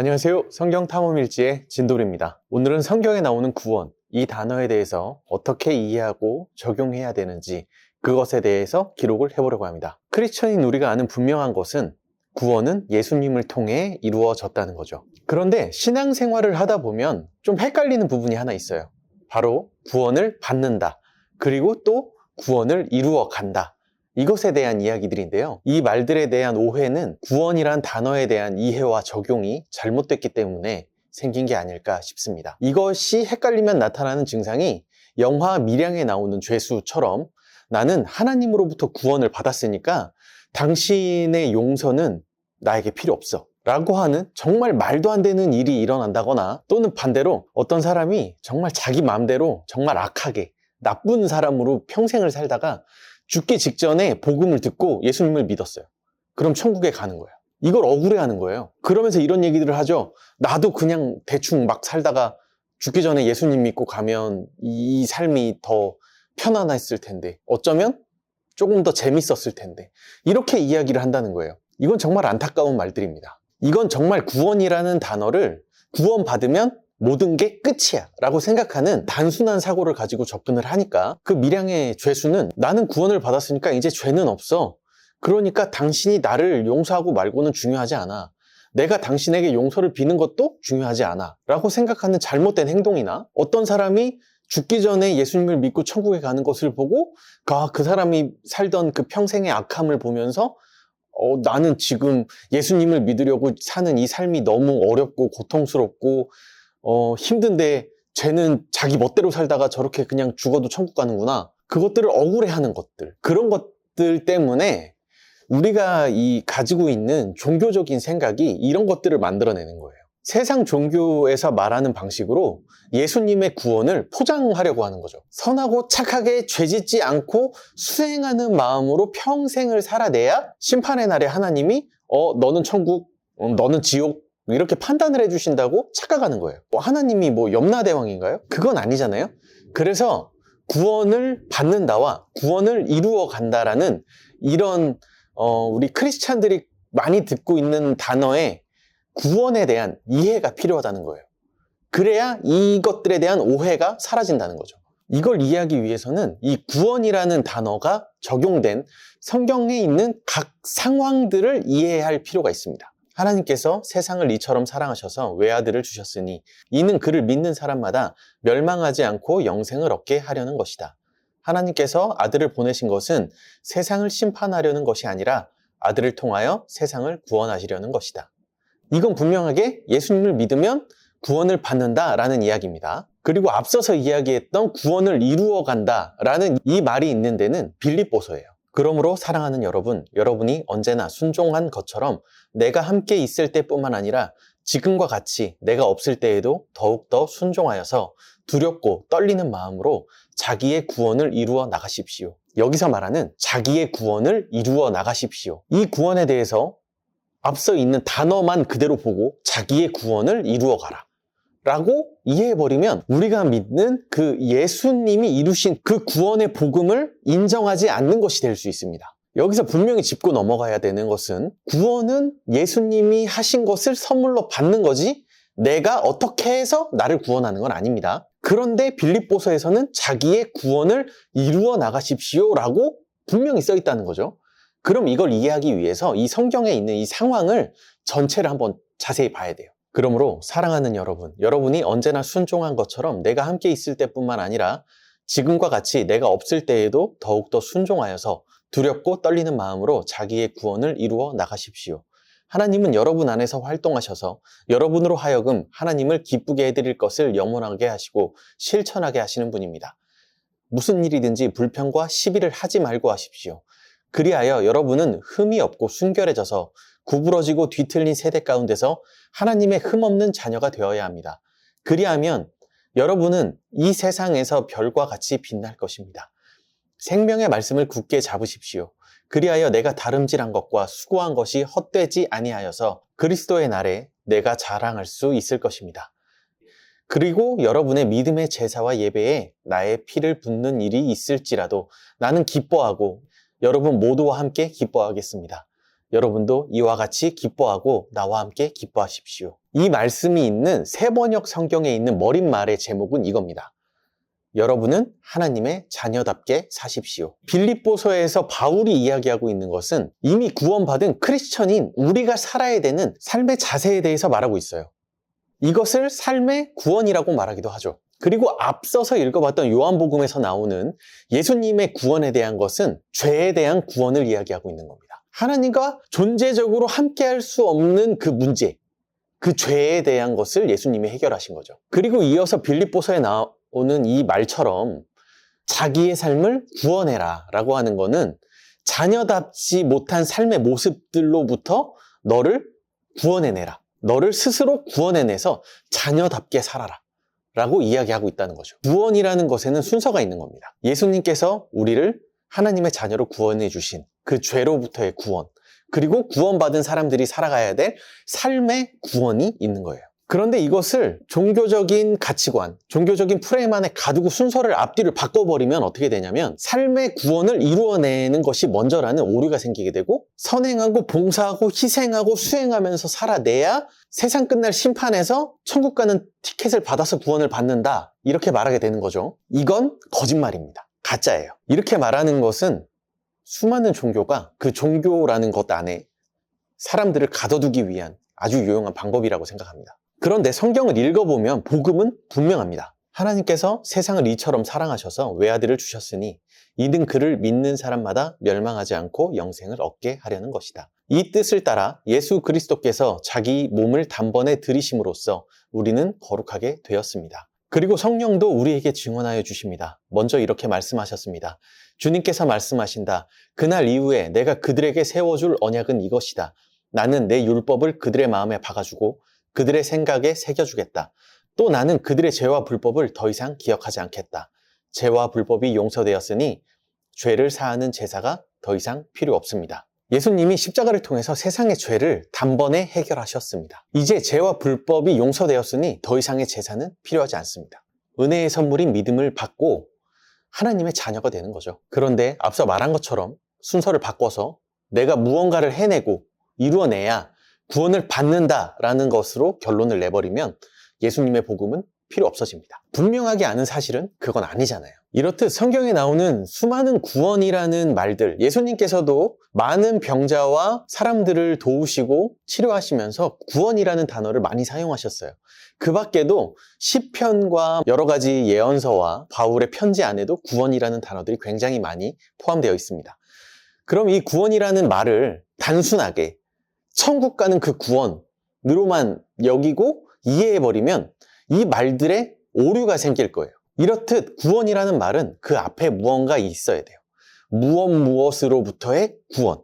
안녕하세요. 성경 탐험일지의 진돌입니다. 오늘은 성경에 나오는 구원, 이 단어에 대해서 어떻게 이해하고 적용해야 되는지 그것에 대해서 기록을 해보려고 합니다. 크리스천인 우리가 아는 분명한 것은 구원은 예수님을 통해 이루어졌다는 거죠. 그런데 신앙생활을 하다 보면 좀 헷갈리는 부분이 하나 있어요. 바로 구원을 받는다. 그리고 또 구원을 이루어 간다. 이것에 대한 이야기들인데요. 이 말들에 대한 오해는 구원이란 단어에 대한 이해와 적용이 잘못됐기 때문에 생긴 게 아닐까 싶습니다. 이것이 헷갈리면 나타나는 증상이 영화 미량에 나오는 죄수처럼 나는 하나님으로부터 구원을 받았으니까 당신의 용서는 나에게 필요 없어. 라고 하는 정말 말도 안 되는 일이 일어난다거나 또는 반대로 어떤 사람이 정말 자기 마음대로 정말 악하게 나쁜 사람으로 평생을 살다가 죽기 직전에 복음을 듣고 예수님을 믿었어요. 그럼 천국에 가는 거예요. 이걸 억울해하는 거예요. 그러면서 이런 얘기들을 하죠. 나도 그냥 대충 막 살다가 죽기 전에 예수님 믿고 가면 이 삶이 더 편안했을 텐데 어쩌면 조금 더 재밌었을 텐데 이렇게 이야기를 한다는 거예요. 이건 정말 안타까운 말들입니다. 이건 정말 구원이라는 단어를 구원 받으면 모든 게 끝이야 라고 생각하는 단순한 사고를 가지고 접근을 하니까 그 미량의 죄수는 나는 구원을 받았으니까 이제 죄는 없어. 그러니까 당신이 나를 용서하고 말고는 중요하지 않아. 내가 당신에게 용서를 비는 것도 중요하지 않아. 라고 생각하는 잘못된 행동이나 어떤 사람이 죽기 전에 예수님을 믿고 천국에 가는 것을 보고 아, 그 사람이 살던 그 평생의 악함을 보면서 어, 나는 지금 예수님을 믿으려고 사는 이 삶이 너무 어렵고 고통스럽고 어, 힘든데 쟤는 자기 멋대로 살다가 저렇게 그냥 죽어도 천국 가는구나. 그것들을 억울해하는 것들. 그런 것들 때문에 우리가 이 가지고 있는 종교적인 생각이 이런 것들을 만들어내는 거예요. 세상 종교에서 말하는 방식으로 예수님의 구원을 포장하려고 하는 거죠. 선하고 착하게 죄짓지 않고 수행하는 마음으로 평생을 살아내야 심판의 날에 하나님이 어 너는 천국, 어, 너는 지옥 이렇게 판단을 해주신다고 착각하는 거예요. 뭐 하나님이 뭐 염라대왕인가요? 그건 아니잖아요. 그래서 구원을 받는다와 구원을 이루어 간다라는 이런 어, 우리 크리스찬들이 많이 듣고 있는 단어에 구원에 대한 이해가 필요하다는 거예요. 그래야 이것들에 대한 오해가 사라진다는 거죠. 이걸 이해하기 위해서는 이 구원이라는 단어가 적용된 성경에 있는 각 상황들을 이해할 필요가 있습니다. 하나님께서 세상을 이처럼 사랑하셔서 외아들을 주셨으니 이는 그를 믿는 사람마다 멸망하지 않고 영생을 얻게 하려는 것이다. 하나님께서 아들을 보내신 것은 세상을 심판하려는 것이 아니라 아들을 통하여 세상을 구원하시려는 것이다. 이건 분명하게 예수님을 믿으면 구원을 받는다라는 이야기입니다. 그리고 앞서서 이야기했던 구원을 이루어 간다라는 이 말이 있는 데는 빌립보서예요. 그러므로 사랑하는 여러분, 여러분이 언제나 순종한 것처럼 내가 함께 있을 때뿐만 아니라 지금과 같이 내가 없을 때에도 더욱더 순종하여서 두렵고 떨리는 마음으로 자기의 구원을 이루어 나가십시오. 여기서 말하는 자기의 구원을 이루어 나가십시오. 이 구원에 대해서 앞서 있는 단어만 그대로 보고 자기의 구원을 이루어 가라. 라고 이해해버리면 우리가 믿는 그 예수님이 이루신 그 구원의 복음을 인정하지 않는 것이 될 수 있습니다. 여기서 분명히 짚고 넘어가야 되는 것은 구원은 예수님이 하신 것을 선물로 받는 거지 내가 어떻게 해서 나를 구원하는 건 아닙니다. 그런데 빌립보서에서는 자기의 구원을 이루어 나가십시오라고 분명히 써 있다는 거죠. 그럼 이걸 이해하기 위해서 이 성경에 있는 이 상황을 전체를 한번 자세히 봐야 돼요. 그러므로 사랑하는 여러분, 여러분이 언제나 순종한 것처럼 내가 함께 있을 때뿐만 아니라 지금과 같이 내가 없을 때에도 더욱더 순종하여서 두렵고 떨리는 마음으로 자기의 구원을 이루어 나가십시오. 하나님은 여러분 안에서 활동하셔서 여러분으로 하여금 하나님을 기쁘게 해드릴 것을 영원하게 하시고 실천하게 하시는 분입니다. 무슨 일이든지 불평과 시비를 하지 말고 하십시오. 그리하여 여러분은 흠이 없고 순결해져서 구부러지고 뒤틀린 세대 가운데서 하나님의 흠없는 자녀가 되어야 합니다. 그리하면 여러분은 이 세상에서 별과 같이 빛날 것입니다. 생명의 말씀을 굳게 잡으십시오. 그리하여 내가 다름질한 것과 수고한 것이 헛되지 아니하여서 그리스도의 날에 내가 자랑할 수 있을 것입니다. 그리고 여러분의 믿음의 제사와 예배에 나의 피를 붓는 일이 있을지라도 나는 기뻐하고 여러분 모두와 함께 기뻐하겠습니다. 여러분도 이와 같이 기뻐하고 나와 함께 기뻐하십시오. 이 말씀이 있는 세번역 성경에 있는 머릿말의 제목은 이겁니다. 여러분은 하나님의 자녀답게 사십시오. 빌립보서에서 바울이 이야기하고 있는 것은 이미 구원받은 크리스천인 우리가 살아야 되는 삶의 자세에 대해서 말하고 있어요. 이것을 삶의 구원이라고 말하기도 하죠. 그리고 앞서서 읽어봤던 요한복음에서 나오는 예수님의 구원에 대한 것은 죄에 대한 구원을 이야기하고 있는 겁니다. 하나님과 존재적으로 함께할 수 없는 그 문제, 그 죄에 대한 것을 예수님이 해결하신 거죠. 그리고 이어서 빌립보서에 나오는 이 말처럼 자기의 삶을 구원해라 라고 하는 거는 자녀답지 못한 삶의 모습들로부터 너를 구원해내라. 너를 스스로 구원해내서 자녀답게 살아라. 라고 이야기하고 있다는 거죠. 구원이라는 것에는 순서가 있는 겁니다. 예수님께서 우리를 하나님의 자녀로 구원해 주신 그 죄로부터의 구원, 그리고 구원받은 사람들이 살아가야 될 삶의 구원이 있는 거예요. 그런데 이것을 종교적인 가치관, 종교적인 프레임 안에 가두고 순서를 앞뒤를 바꿔버리면 어떻게 되냐면 삶의 구원을 이루어내는 것이 먼저라는 오류가 생기게 되고 선행하고 봉사하고 희생하고 수행하면서 살아내야 세상 끝날 심판에서 천국 가는 티켓을 받아서 구원을 받는다. 이렇게 말하게 되는 거죠. 이건 거짓말입니다. 가짜예요. 이렇게 말하는 것은 수많은 종교가 그 종교라는 것 안에 사람들을 가둬두기 위한 아주 유용한 방법이라고 생각합니다. 그런데 성경을 읽어보면 복음은 분명합니다. 하나님께서 세상을 이처럼 사랑하셔서 외아들을 주셨으니 이는 그를 믿는 사람마다 멸망하지 않고 영생을 얻게 하려는 것이다. 이 뜻을 따라 예수 그리스도께서 자기 몸을 단번에 들이심으로써 우리는 거룩하게 되었습니다. 그리고 성령도 우리에게 증언하여 주십니다. 먼저 이렇게 말씀하셨습니다. 주님께서 말씀하신다. 그날 이후에 내가 그들에게 세워줄 언약은 이것이다. 나는 내 율법을 그들의 마음에 박아주고 그들의 생각에 새겨주겠다. 또 나는 그들의 죄와 불법을 더 이상 기억하지 않겠다. 죄와 불법이 용서되었으니 죄를 사하는 제사가 더 이상 필요 없습니다. 예수님이 십자가를 통해서 세상의 죄를 단번에 해결하셨습니다. 이제 죄와 불법이 용서되었으니 더 이상의 제사는 필요하지 않습니다. 은혜의 선물인 믿음을 받고 하나님의 자녀가 되는 거죠. 그런데 앞서 말한 것처럼 순서를 바꿔서 내가 무언가를 해내고 이루어내야 구원을 받는다라는 것으로 결론을 내버리면 예수님의 복음은 필요 없어집니다. 분명하게 아는 사실은 그건 아니잖아요. 이렇듯 성경에 나오는 수많은 구원이라는 말들, 예수님께서도 많은 병자와 사람들을 도우시고 치료하시면서 구원이라는 단어를 많이 사용하셨어요. 그 밖에도 시편과 여러 가지 예언서와 바울의 편지 안에도 구원이라는 단어들이 굉장히 많이 포함되어 있습니다. 그럼 이 구원이라는 말을 단순하게 천국 가는 그 구원으로만 여기고 이해해버리면 이 말들의 오류가 생길 거예요. 이렇듯 구원이라는 말은 그 앞에 무언가 있어야 돼요. 무엇 무엇으로부터의 구원.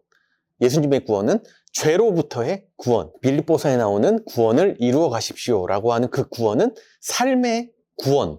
예수님의 구원은 죄로부터의 구원. 빌립보서에 나오는 구원을 이루어 가십시오라고 하는 그 구원은 삶의 구원.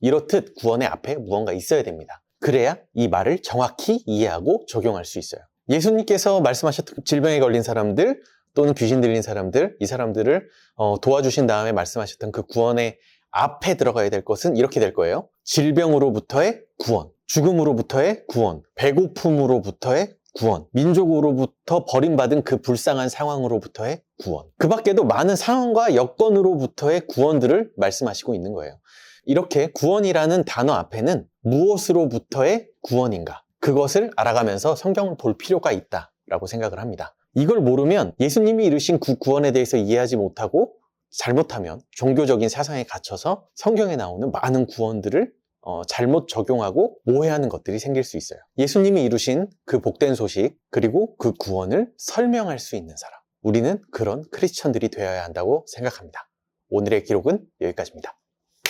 이렇듯 구원의 앞에 무언가 있어야 됩니다. 그래야 이 말을 정확히 이해하고 적용할 수 있어요. 예수님께서 말씀하셨던 질병에 걸린 사람들 또는 귀신 들린 사람들, 이 사람들을 어, 도와주신 다음에 말씀하셨던 그 구원의 앞에 들어가야 될 것은 이렇게 될 거예요. 질병으로부터의 구원, 죽음으로부터의 구원, 배고픔으로부터의 구원, 민족으로부터 버림받은 그 불쌍한 상황으로부터의 구원. 그 밖에도 많은 상황과 여건으로부터의 구원들을 말씀하시고 있는 거예요. 이렇게 구원이라는 단어 앞에는 무엇으로부터의 구원인가? 그것을 알아가면서 성경을 볼 필요가 있다라고 생각을 합니다. 이걸 모르면 예수님이 이루신 그 구원에 대해서 이해하지 못하고 잘못하면 종교적인 사상에 갇혀서 성경에 나오는 많은 구원들을 어, 잘못 적용하고 오해하는 것들이 생길 수 있어요. 예수님이 이루신 그 복된 소식 그리고 그 구원을 설명할 수 있는 사람. 우리는 그런 크리스천들이 되어야 한다고 생각합니다. 오늘의 기록은 여기까지입니다.